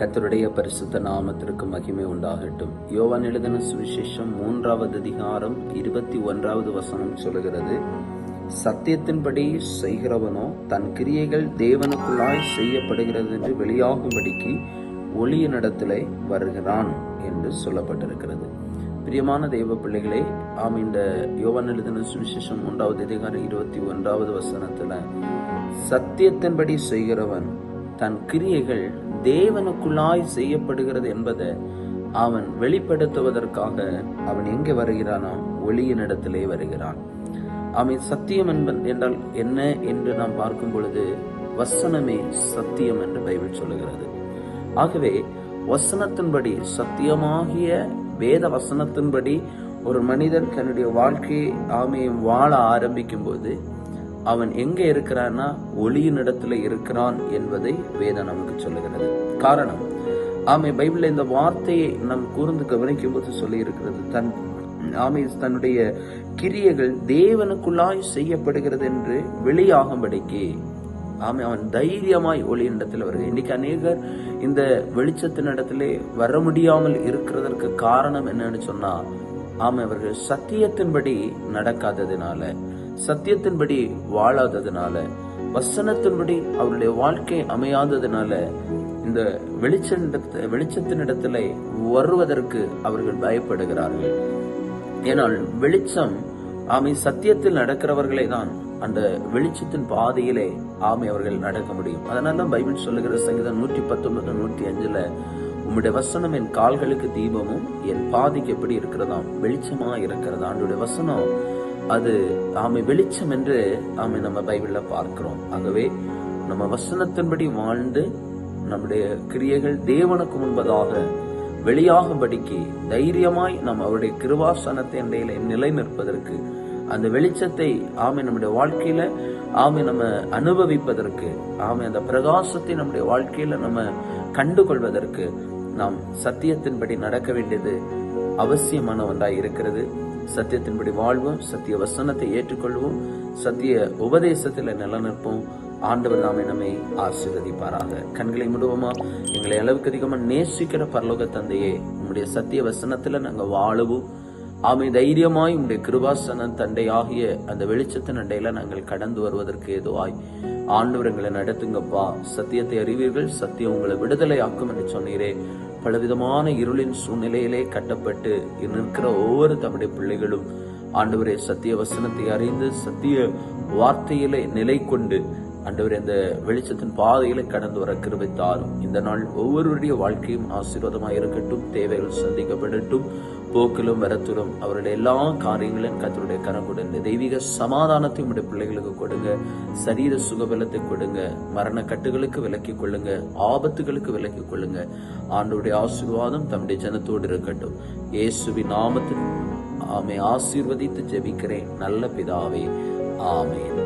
கத்தருடைய பரிசுத்த நாமத்திற்கு மகிமை உண்டாகட்டும். யோவான் எழுதின சுவிசேஷம் மூன்றாவது அதிகாரம் இருபத்தி ஒன்றாவது வசனம் சொல்லுகிறது சத்தியத்தின்படி செய்கிறவனோ தன் கிரியைகள் தேவனுக்குள்ளாய் செய்யப்படுகிறது என்று வெளியாகும்படிக்கு ஒளிய நடத்திலே வருகிறான் என்று சொல்லப்பட்டிருக்கிறது. பிரியமான தெய்வ பிள்ளைகளே ஆம் இந்த யோவான் எழுதின சுவிசேஷம் மூன்றாவது அதிகாரம் இருபத்தி ஒன்றாவது வசனத்துல சத்தியத்தின்படி செய்கிறவன் தன் கிரியைகள் தேவனுக்குள்ளாய் செய்யப்படுகிறது என்பதை அவன் வெளிப்படுத்துவதற்காக அவன் எங்கே வருகிறானா ஒளியின் இடத்திலே வருகிறான். அவன் சத்தியம் என்பன் என்றால் என்ன என்று நாம் பார்க்கும் பொழுது வசனமே சத்தியம் என்று பைபிள் சொல்லுகிறது. ஆகவே வசனத்தின்படி சத்தியமாகிய வேத வசனத்தின்படி ஒரு மனிதன் தன்னுடைய வாழ்க்கையை ஆமையை வாழ ஆரம்பிக்கும் போது அவன் எங்கே இருக்கிறான்னா ஒளியின் இடத்துல இருக்கிறான் என்பதை வேதம் நமக்கு சொல்லுகிறது. காரணம் ஆமை பைபிளில் இந்த வார்த்தையை நம் கூர்ந்து கவனிக்கும் போது சொல்லி இருக்கிறது தன் ஆமை தன்னுடைய கிரியைகள் தேவனுக்குள்ளாய் செய்யப்படுகிறது என்று வெளியாகும்படிக்கு ஆமை அவன் தைரியமாய் ஒளியின் இடத்துல வருகிறது இன்னைக்கு அநேகர் இந்த வெளிச்சத்தின் இடத்திலே வர முடியாமல் இருக்கிறதற்கு காரணம் என்னன்னு சொன்னா ஆமை அவர்கள் சத்தியத்தின்படி நடக்காததுனால சத்தியத்தின்படி வாழாததுனால வசனத்தின்படி அவருடைய வாழ்க்கை அமையாததுனால இந்த வெளிச்ச வெளிச்சத்தினிடத்துல வருவதற்கு அவர்கள் பயப்படுகிறார்கள். ஏனால் வெளிச்சம் ஆமை சத்தியத்தில் நடக்கிறவர்களை தான் அந்த வெளிச்சத்தின் பாதையிலே ஆமை அவர்கள் நடக்க முடியும். அதனால தான் பைபிள் சொல்லுகிற சங்கீதம் நூற்றி பத்தொன்பது நூற்றி அஞ்சுல உம்முடைய வசனம் என் கால்களுக்கு தீபமும் என் பாதிக்கு எப்படி இருக்கிறதாம்? வெளிச்சமா இருக்கிறதா? உடைய வசனம் அது ஆமை வெளிச்சம் என்று ஆமை நம்ம பைபிள்ல பார்க்கிறோம். ஆகவே நம்ம வசனத்தின்படி வாழ்ந்து நம்முடைய கிரியைகள் தேவனுக்கு முன்பதாக வெளியாகும்படிக்கு தைரியமாய் நாம் அவருடைய கிருவாசனத்தை இடையில நிலை நிற்பதற்கு அந்த வெளிச்சத்தை ஆமை நம்முடைய வாழ்க்கையில ஆமை நம்ம அனுபவிப்பதற்கு ஆமை அந்த பிரகாசத்தை நம்முடைய வாழ்க்கையில நம்ம கண்டுகொள்வதற்கு நாம் சத்தியத்தின்படி நடக்க வேண்டியது அவசியமான ஒன்றாய் இருக்கிறது. சத்தியத்தின்படி வாழ்வோம் சத்திய வசனத்தை ஏற்றுக்கொள்வோம் சத்திய உபதேசத்தில் நிலநிற்போம். ஆண்டவர் நாமே நம்மை ஆசீர்வதிப்பாராக. கண்களை முடுவோமா? எங்களை அளவுக்கு அதிகமா நேசிக்கிற பரலோக தந்தையே உங்களுடைய சத்திய வசனத்துல நாங்கள் வாழவும். ஆமை தைரியமாய் உங்களுடைய கிருபாசன தண்டை ஆகிய அந்த வெளிச்சத்தின் அண்டையில நாங்கள் கடந்து வருவதற்கு ஏதுவாய். ஆண்டவர் எங்களை நடத்துங்கப்பா. சத்தியத்தை அறிவீர்கள் சத்தியம் உங்களை விடுதலை ஆக்கும் என்று சொன்னீரே. பலவிதமான இருளின் சூழ்நிலையிலே கட்டப்பட்டு நிற்கிற ஒவ்வொரு தம்முடைய பிள்ளைகளும் ஆண்டவரே சத்திய வசனத்தை அறிந்து சத்திய வார்த்தையிலே நிலை கொண்டு ஆண்டவர் இந்த வெளிச்சத்தின் பாதையில கடந்து வர கிருபித்தாலும் இந்த நாள் ஒவ்வொருவருடைய வாழ்க்கையும் ஆசீர்வாதமாக இருக்கட்டும் தேவைகள் சந்திக்கப்படட்டும் போக்கிலும் வரத்திலும் அவருடைய எல்லா காரியங்களும் கத்தருடைய கரம் கொடுங்க. தெய்வீக சமாதானத்தை உடைய பிள்ளைகளுக்கு கொடுங்க. சரீர சுகபலத்தை கொடுங்க. மரண கட்டுகளுக்கு விலக்கி கொள்ளுங்க. ஆபத்துகளுக்கு விலக்கி கொள்ளுங்க. ஆண்டோடைய ஆசீர்வாதம் தம்முடைய ஜனத்தோடு இருக்கட்டும். இயேசுவி நாமத்தில் ஆமை ஆசீர்வதித்து ஜெபிக்கிறேன். நல்ல பிதாவே ஆமேன்.